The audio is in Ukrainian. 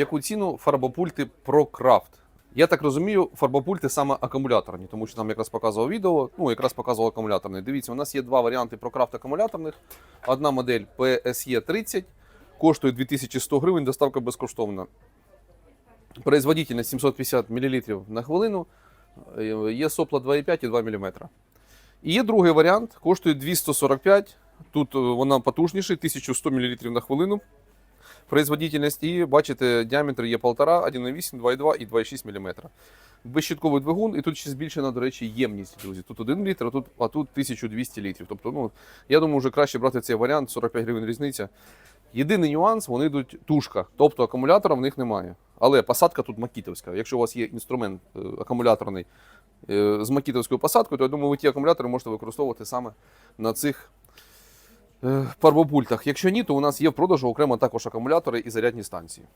Яку ціну фарбопульти ProCraft? Я так розумію, фарбопульти саме акумуляторні, тому що там якраз показував відео, ну якраз показував акумуляторний. Дивіться, у нас є два варіанти ProCraft акумуляторних. Одна модель PSE 30 коштує 2100 гривень, доставка безкоштовна. Производительність 750 мл на хвилину. Е, Є сопла 2,5 і 2 мм. І є другий варіант, коштує 245. Тут е, вона потужніший, 1100 мл на хвилину. Производительність і бачите, діаметр є 1,5, 1,8, 2,2 і 2,6 мм. Безщітковий двигун, і тут ще збільшена, до речі, ємність, друзі. Тут 1 літр, а тут, а тут 1200 літрів. Тобто, ну, я думаю, вже краще брати цей варіант, 45 гривень різниця. Єдиний нюанс, вони йдуть тушка, тобто акумулятора в них немає. Але посадка тут макітовська. Якщо у вас є інструмент е, акумуляторний е, з макітовською посадкою, то я думаю, ви ті акумулятори можете використовувати саме на цих е, фарбопультах. Якщо ні, то у нас є в продажу окремо також акумулятори і зарядні станції.